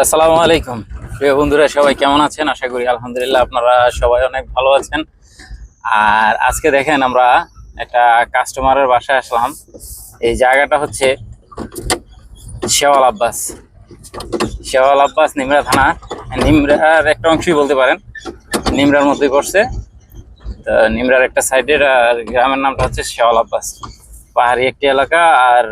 আসসালামু আলাইকুম। প্রিয় বন্ধুরা, সবাই কেমন আছেন? আশা করি আলহামদুলিল্লাহ আপনারা সবাই অনেক ভালো আছেন। আর আজকে দেখেন আমরা একটা কাস্টমারের বাসায় আসলাম। এই জায়গাটা হচ্ছে শেওয়াল আব্বাস। শেওয়াল আব্বাস নিমরা থানা। নিমরার একটা অংশই বলতে পারেন। নিমরার মধ্যেই পড়ছে। তো নিমরার একটা সাইডের গ্রামের নামটা হচ্ছে শেওয়াল আব্বাস। পাহাড়ি একটি এলাকা আর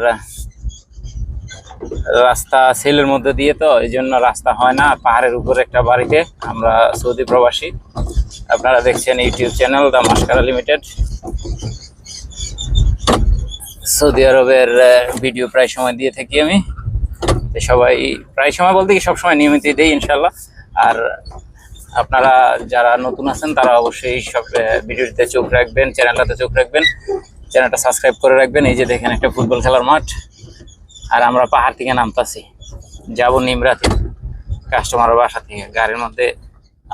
রাস্তা সেলের মধ্যে দিয়ে তো, এই জন্য রাস্তা হয় না। পাহাড়ের উপর একটা বাড়িতে আমরা সৌদি প্রবাসী। আপনারা দেখছেন YouTube channel the Maskara limited. Saudi আরবের ভিডিও প্রায় সময় দিয়ে থাকি আমি। সবাই, প্রায় সময় বলতে কি, সবসময় নিয়মিত দেই ইনশাল্লাহ আর আপনারা যারা নতুন আছেন, তারা অবশ্যই সব ভিডিওটিতে চোখ রাখবেন, চ্যানেলটাতে চোখ রাখবেন। চ্যানেলটা সাবস্ক্রাইব করে রাখবেন। এই যে দেখেন একটা ফুটবল খেলার মাঠ। আর আমরা পাহাড় থেকে নামতাছি। যাব নিমরাতে। কাস্টমারের বাসা থেকে। গাড়ির মধ্যে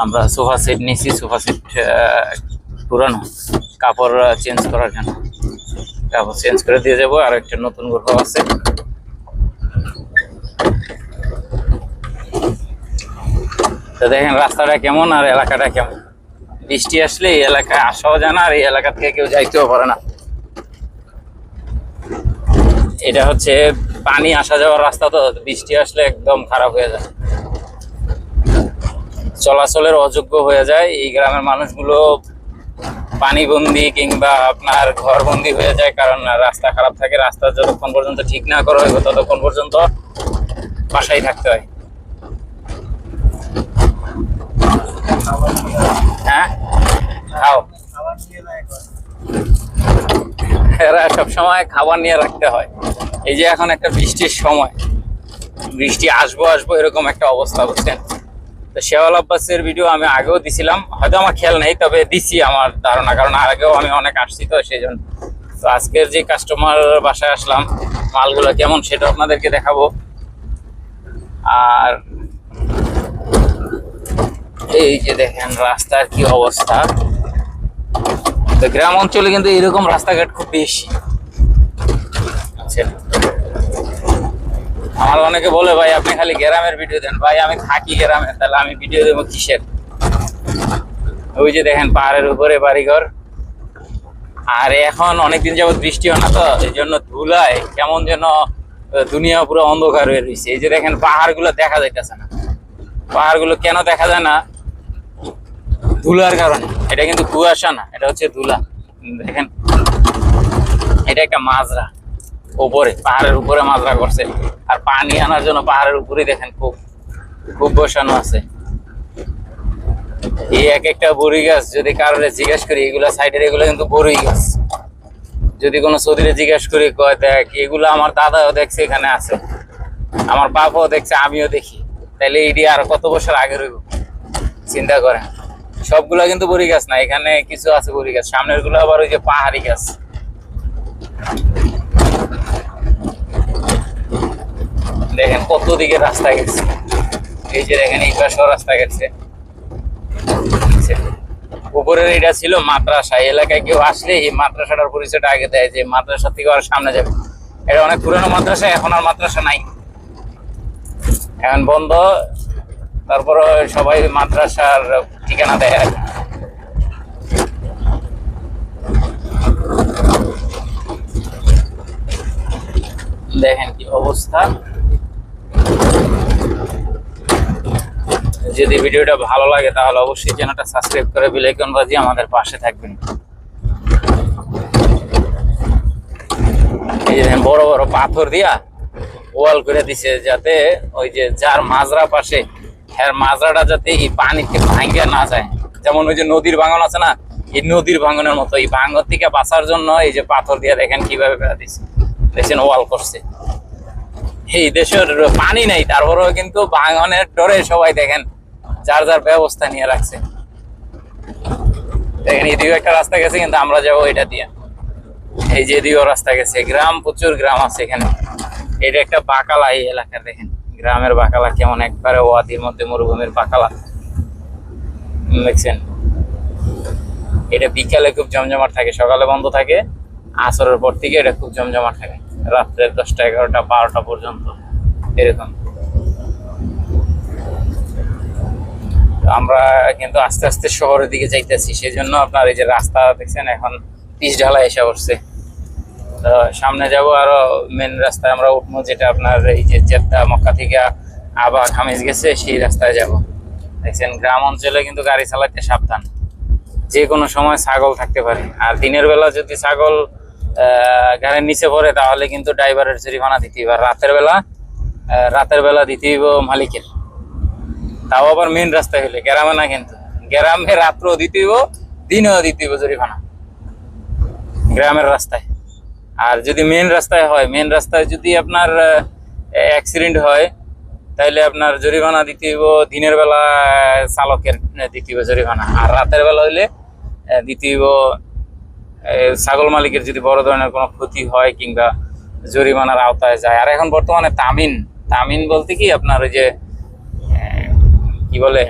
আমরা সোফা সেট নিয়েছি সোফা সেট পুরানো। কাপড় চেঞ্জ করার জন্য। কাপড় চেঞ্জ করে দিয়ে যাব। আর একটা নতুন গ্রহ আছে। তো দেখেন, রাস্তাটা কেমন আর এলাকাটা কেমন? বৃষ্টি আসলে এই এলাকায় আসাও যায় না, আর এই এলাকা থেকে কেউ যাইতেও পারে না। এটা হচ্ছে পানি আসা যাওয়ার রাস্তা তো, বৃষ্টি আসলে একদম খারাপ হয়ে যায়। চলাচলের অযোগ্য হয়ে যায়। এই গ্রামের মানুষগুলো পানিবন্দি কিংবা আপনার ঘরবন্দি হয়ে যায়, কারণ রাস্তা খারাপ থাকে। রাস্তা যতক্ষণ পর্যন্ত ঠিক না করা হয়, ততক্ষণ পর্যন্ত বাসায় থাকতে হয়। হ্যাঁ? খাও। এরা সবসময় খাবার নিয়ে রাখতে হয়। এই যে এখন একটা বৃষ্টির সময়। বৃষ্টি আসব আসব এরকম একটা অবস্থা, বুঝছেন? তো শেওয়াল আব্বাসের ভিডিও আমি আগেও দিছিলাম। হয়তো আমার খেয়াল নেই, তবে দিছি আমার ধারণা, কারণ আগেও আমি অনেক আসছি তো সেই জন্য তো আজকের যে কাস্টমার বাসায় আসলাম, মালগুলো কেমন সেটা আপনাদেরকে দেখাবো। আর এই যে দেখেন, রাস্তার কি অবস্থা। তো গ্রাম অঞ্চলে কিন্তু এরকম রাস্তাঘাট খুব বেশি। আচ্ছা। আমার অনেকে বলে, ভাই, আপনি খালি গ্রামের ভিডিও দেন। ভাই, আমি থাকি গ্রামে, তাহলে আমি ভিডিও দেবো কিসের? ওই যে দেখেন, পাহাড়ের উপরে বাড়িঘর। আর এখন অনেকদিন যাবত বৃষ্টি হয় না তো, এই জন্য ধুলায় কেমন যেন দুনিয়া পুরো অন্ধকার হয়ে রয়েছে। এই যে দেখেন, পাহাড়গুলো দেখা যাইতেছে না। পাহাড়গুলো কেন দেখা যায় না? ধুলার কারণে। এটা কিন্তু কুয়াশা না, এটা হচ্ছে ধুলা। দেখেন, এটা একটা মাজরা উপরে পাহাড়ের উপরে মাজরা করছে। আর পানি আনার জন্য পাহাড়ের উপরে দেখেন খুব খুব বসানো আছে। এই এক একটা বড়ি গাছ, যদি কারোর জিজ্ঞেস করি, এগুলা সাইডের, এগুলো কিন্তু বড়ই গাছ। যদি কোনো সৌদিরে জিজ্ঞেস করি, কয়, দেখ, এগুলো আমার দাদাও দেখছে, এখানে আছে। আমার বাবাও দেখছে, আমিও দেখি। তাহলে এটি আর কত বছর আগে রইব? চিন্তা করেন। সবগুলা কিন্তু বড়ি গাছ না, এখানে কিছু আছে বড়ি গাছ সামনেরগুলো আবার ওই যে পাহাড়ি গাছ। দেখেন কত দিকে রাস্তা গেছে। এই যে দেখেন, এই রাস্তা গেছে। উপরের এটা ছিল মাদ্রাসা এলাকায় কেউ আসলে এই মাদ্রাসাটার পরিচয়টা আগে দেয় যে মাদ্রাসা থেকে আর সামনে যাবে। এটা অনেক পুরনো মাদ্রাসা, এখন আর মাদ্রাসা নাই। এখন বন্ধ তারপরে সবাই মাদ্রাসার ঠিকানা দেয় আর দেখেন কি অবস্থা। যদি ভিডিওটা ভালো লাগে তাহলে অবশ্যই চ্যানেলটা সাবস্ক্রাইব করে বেলাইকন বাজিয়ে আমাদের পাশে থাকবেন। এই যে বড় বড় পাথর দিয়া ওয়াল করে দিছে যাতে ওই যে যার মাজরা পাশে হ্যাঁ মাজরাটা যাতে এই পানিতে ভাঙ্গে না যায়। যেমন ওই যে নদীর ভাঙন আছে না, এই নদীর ভাঙনের মতো, এই ভাঙন থেকে বাঁচার জন্য এই যে পাথর দিয়ে দেখেন কীভাবে বেড়া দিচ্ছে দেখছেন ওয়াল করছে। এই দেশের পানি নেই, তারপরেও কিন্তু ভাঙনের ডরে সবাই দেখেন, যার যার ব্যবস্থা নিয়ে রাখছে। দেখেন এদিকে একটা রাস্তা গেছে, কিন্তু আমরা যাব এটা দিয়ে। এই যে এদিকেও রাস্তা গেছে, গ্রাম, প্রচুর গ্রাম আছে এখানে। এটা একটা বাকালা এই এলাকার দেখেন। গ্রামের বাকালা কেমন একবারে ওয়াদির মধ্যে মরুভূমির বাকালা? দেখছেন? এটা বিকালে খুব জমজমাট থাকে, সকালে বন্ধ থাকে, আসরের পর থেকে এটা খুব জমজমাট থাকে। রাত্রে দশটা এগারোটা, বারোটা পর্যন্ত, এরকম। আমরা কিন্তু আস্তে আস্তে শহরের দিকে যাইতেছি সেই জন্য আপনার এই যে রাস্তা, দেখছেন, এখন পিচ ঢালা এসে পড়ছে সামনে যাব, আরও মেন রাস্তায় আমরা উঠবো, যেটা আপনার এই যে জেদ্দা মক্কা থেকে আবার হামিজ গেছে, সেই রাস্তায় যাব। দেখছেন, গ্রাম অঞ্চলে কিন্তু গাড়ি চালাতে সাবধান। যে কোনো সময় ছাগল থাকতে পারে। আর দিনের বেলা যদি ছাগল গাড়ির নিচে পড়ে, তাহলে কিন্তু ড্রাইভারের জরিমানা দিতে হবে আর রাতের বেলা রাতের বেলা দিতে হইব মালিকের। তাও আবার মেন রাস্তায় হলে গ্রামে না কিন্তু। গ্রামে রাত্রেও দিতে হইব, দিনেও দিতে হইব জরিমানা। গ্রামের রাস্তায়। আর যদি মেন রাস্তায় হয় মেন রাস্তায় যদি আপনার অ্যাক্সিডেন্ট হয়, তাইলে আপনার জরিমানা দিতে হইব দিনের বেলা চালকের দিতে হইব জরিমানা। আর রাতের বেলা হইলে দিতে হইব ছাগল মালিকের যদি বড় ধরনের কোনো ক্ষতি হয় কিংবা জরিমানার আওতায় যায়। আর এখন বর্তমানে তামিন তামিন বলতে কি আপনার ওই যে কি বলে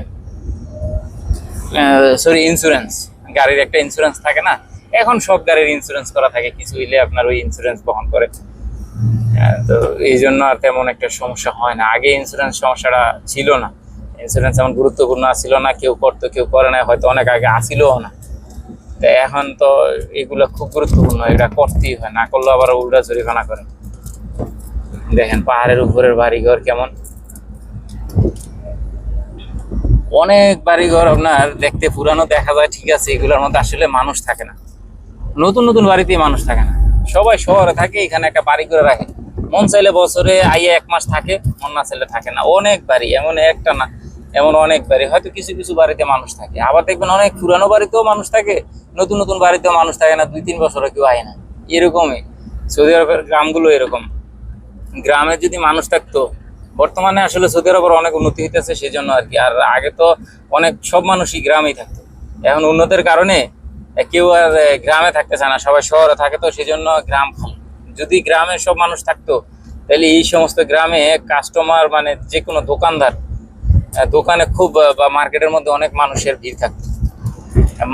সরি ইন্স্যুরেন্স গাড়ির একটা ইন্স্যুরেন্স থাকে না? এখন সব গাড়ির ইন্স্যুরেন্স করা থাকে কিছু হইলে আপনার ওই ইন্স্যুরেন্স বহন করে। আহ, তো এই জন্য আর তেমন একটা সমস্যা হয় না। আগে ইন্স্যুরেন্স সমস্যাটা ছিল না। ইন্স্যুরেন্স এমন গুরুত্বপূর্ণ ছিল না কেউ করতো কেউ করে না হয়তো অনেক আগে আসিলও না। তো এখন তো এগুলো খুব গুরুত্বপূর্ণ এটা করতেই হয় না করলে আবার উল্টা জরিমানা করে। দেখেন পাহাড়ের উপরের বাড়িঘর কেমন। অনেক বাড়িঘর আপনার দেখতে পুরানো দেখা যায় ঠিক আছে এগুলোর মধ্যে আসলে মানুষ থাকে না। নতুন নতুন বাড়িতে মানুষ থাকে না। সবাই শহরে থাকে, এখানে একটা বাড়ি করে রাখে। মন চাইলে বছরে আইয়া এক মাস থাকে, মন না চাইলে থাকে না। অনেক বাড়ি, এমন একটা না, এমন অনেক বাড়ি। হয়তো কিছু কিছু বাড়িতে মানুষ থাকে। আবার দেখবেন অনেক পুরানো বাড়িতেও মানুষ থাকে, নতুন নতুন বাড়িতেও মানুষ থাকে না, দুই তিন বছরে কেউ আয় না। এরকমই। সৌদি আরবের গ্রামগুলো এরকম। গ্রামে যদি মানুষ থাকতো, বর্তমানে আসলে সৌদি আরবের অনেক উন্নতি হইতেছে সেই জন্য আর কি। আর আগে তো অনেক, সব মানুষই গ্রামেই থাকতো। এখন উন্নতির কারণে কেউ আর গ্রামে থাকতে চায় না, সবাই শহরে থাকে তো সেই জন্য গ্রাম যদি গ্রামে সব মানুষ থাকতো, তাহলে এই সমস্ত গ্রামে কাস্টমার মানে যে কোনো দোকানদার দোকানে খুব বা মার্কেটের মধ্যে অনেক মানুষের ভিড় থাকতো।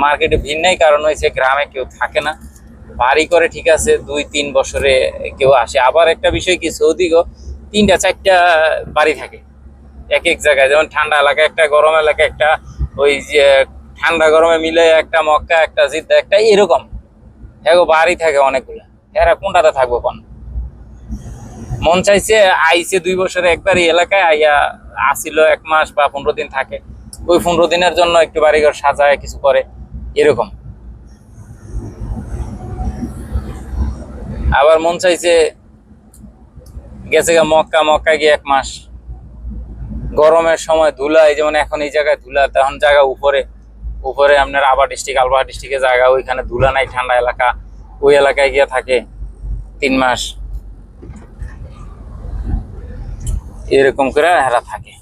মার্কেটে ভিড় নেই, কারণ হয়েছে গ্রামে কেউ থাকে না। বাড়ি করে ঠিক আছে, দুই, তিন বছরে কেউ আসে। আবার একটা বিষয় কি সৌদিগো তিনটা, চারটা বাড়ি থাকে। এক এক জায়গায়, যেমন ঠান্ডা এলাকা একটা, গরম এলাকা একটা, ওই যে ঠান্ডা গরমে মিলে একটা মক্কা, একটা জিদ্দা, একটা এরকম। হ্যাঁ বাড়ি থাকে অনেকগুলা। এরা কোনটাতে থাকব কোন? মন চাইছে আইছে দুই বছরে একবার এই এলাকায়, আইয়া আসিল এক মাস বা পনেরো দিন থাকে। ওই পনেরো দিনের জন্য একটু বাড়িঘর সাজায়, কিছু করে, এরকম। আবার মন চাইছে গেছে মক্কা মক্কা গিয়ে এক মাস। গরমের সময় ধুলা, এই যেমন এখন এই জায়গায় ধুলা, তখন জায়গা উপরে। উপরে আপনার আবার ডিস্ট্রিক্ট আলবাহা ডিস্ট্রিক্টের জায়গা, ওইখানে ধুলা নাই ঠান্ডা এলাকা, ওই এলাকায় গিয়ে থাকে তিন মাস। এরকম করে এরা থাকে।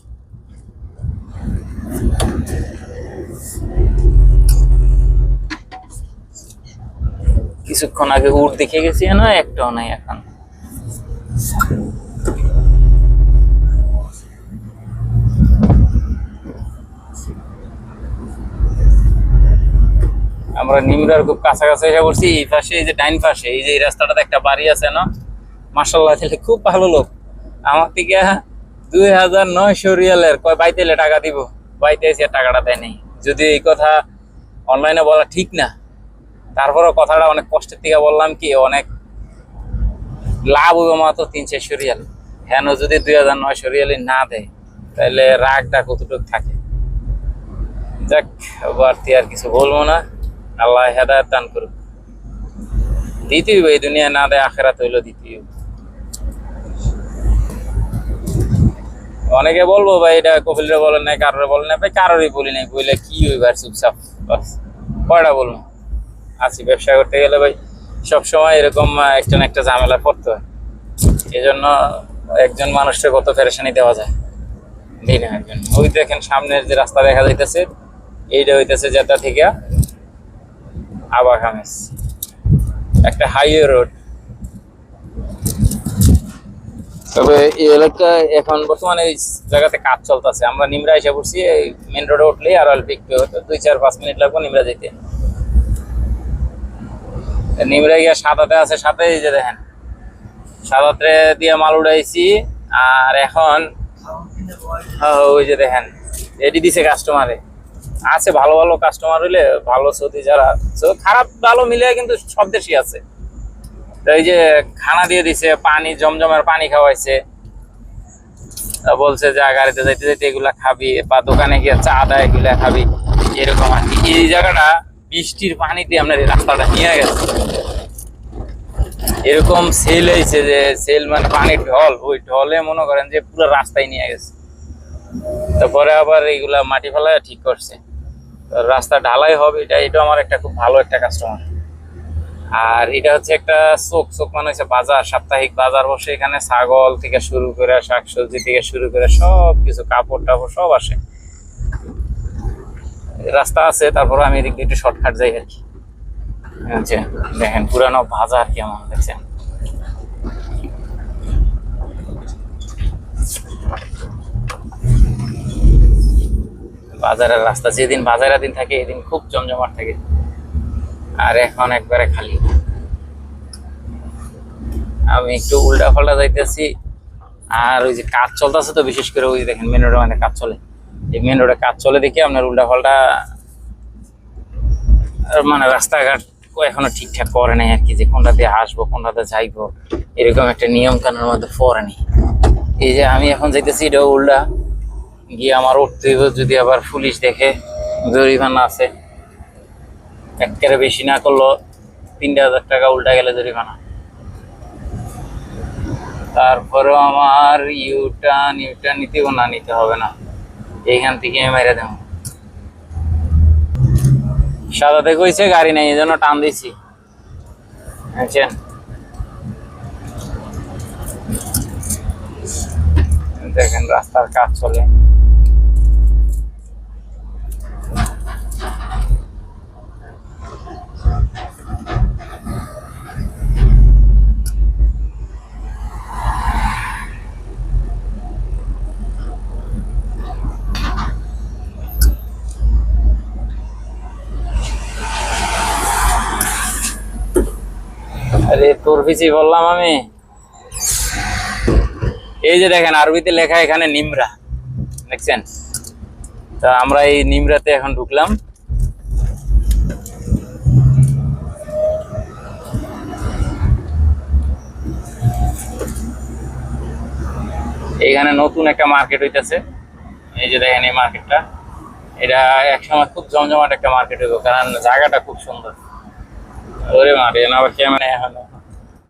কিছুক্ষণ আগে উট দেখে গেছি, না, একটাও নাই এখন। নিমরার খুব কাছাকাছি এসে পড়ছি, এই পাশে এই যে ডাইন পাশে, এই যে এই রাস্তাটাতে একটা বাড়ি আছে না মাসাল্লাহ ছেলে খুব ভালো লোক। আমার থেকে দুই হাজার নয়শো রিয়ালের কয় বাইতেলে টাকা দিব? বাইতে এসে টাকাটা দেয়নি যদি এই কথা অনলাইনে বলা ঠিক না, তারপরও কথাটা অনেক কষ্টের থেকে বললাম কি, অনেক লাভ হবে মাত্র তিন চারশো রিয়াল। হেন যদি দুই হাজার নয়শো রিয়ালি না দেয়, তাহলে রাগটা কতটুকু থাকে? যাক বাড়তি আর কিছু বলব না। আল্লাহ হেদায়ত দান করুক। হবে, এই দুনিয়া না দেয় আখেরাত হইল হবে। অনেকে বলব ভাই এটা কপিলরে বলেন নাই কারোর বলেন নাই। ভাই কারোরই বলি নাই বইলে কি হইবে আর চুপচাপ? বাস কয়টা বলব? আছি ব্যবসা করতে গেলে ভাই সবসময় এরকম একটা না একটা ঝামেলা পড়তে হয়। এই জন্য একজন মানুষকে কত ফেরেশানি দেওয়া যায়? দিনে একজন। ওই দেখেন সামনের যে রাস্তা দেখা যাইতেছে এইটা হইতেছে জেতা থেকে আবা খামেস একটা হাইওয়ে রোড। তবে এই এলাকায় এখন বর্তমানে এই জায়গাতে কাজ চলতেছে। আমরা নিমরা এসে পড়ছি এই মেন রোডে উঠলেই আর অল্প একটু হয়তো দুই চার পাঁচ মিনিট লাগবে নিমরা যেতে। নিমরা গিয়া সাদাতে আছে সাথে এই যে দেখেন। সাদাতে দিয়ে মাল উড়াইছি আর এখন হ্যাঁ, ওই যে দেখেন এডি দিছে কাস্টমারে আছে ভালো ভালো কাস্টমার হইলে ভালো সৌদি যারা খারাপ ভালো মিলে কিন্তু সব দেশই আছে। তো এই যে খানা দিয়ে দিছে, পানি, জমজমের পানি খাওয়াইছে। বলছে যে গাড়িতে যাইতে যাইতে এগুলা খাবি বা দোকানে গিয়ে চা দেয়, এগুলা খাবি। এরকম আর কি। এই জায়গাটা বৃষ্টির পানিতে এই রাস্তাটা নিয়ে গেছে। এরকম সেল হয়েছে যে সেল মানে পানির ঢল। ওই ঢলে মনে করেন যে পুরো রাস্তায় নিয়ে গেছে। তারপরে আবার এইগুলা মাটি ফেলা ঠিক করছে। রাস্তা ঢালাই হবে, এটা এটা আমার একটা খুব ভালো একটা কাস্টমার আর এটা হচ্ছে একটা চোখ চোখ মানে হচ্ছে বাজার, সাপ্তাহিক বাজার বসে এখানে ছাগল থেকে শুরু করে শাকসবজি থেকে শুরু করে সব কিছু কাপড় টাপড় সব আসে। রাস্তা আছে, তারপর আমি এদিক একটু শর্টকাট যাই আর কি। আচ্ছা দেখেন, পুরানো বাজার কেমন দেখছেন? বাজারের রাস্তা, যেদিন বাজারের দিন থাকে, এদিন খুব জমজমাট থাকে। আর এখন একবারে খালি। আমি একটু উল্টা পাল্টা যাইতেছি, আর ওই যে কাজ চলতেছে তো, বিশেষ করে ওই দেখেন মেন রোডে মানে কাজ চলে। এই মেন রোডে কাজ চলে দেখি আপনার উল্টা পাল্টা মানে রাস্তাঘাট এখনও ঠিকঠাক করে নাই আর কি, যে কোনটা দিয়ে আসব কোনটাতে যাইবো, এরকম একটা নিয়ম কানুনের মধ্যে পড়ে নেই। এই যে আমি এখন যাইতেছি, এটা উল্টা। গিয়ে আমার উঠতে যদি আবার পুলিশ দেখে জরিমানা আছে। একেবারে বেশি না করল তিনটা হাজার টাকা উল্টা গেলে জরিমানা। তারপরেও আমার ইউটার্ন ইউটার্ন নিতেও না, নিতে হবে না। এইখান থেকে আমি মেরে দেবো। সাদাতে কইছে, গাড়ি নেই, এই জন্য টান দিছি। আচ্ছা দেখেন, রাস্তার কাজ চলে আরে তোর পিছি বললাম আমি। এই যে দেখেন, আরবিতে লেখা এখানে নিমরা, দেখছেন? তা আমরা এই নিমরাতে এখন ঢুকলাম। এইখানে নতুন একটা মার্কেট হইতেছে। এই যে দেখেন এই মার্কেটটা। এটা একসময় খুব জমজমাট একটা মার্কেট হইব কারণ জায়গাটা খুব সুন্দর। ওরে মারে, না আবার ক্যামেরা এখনও?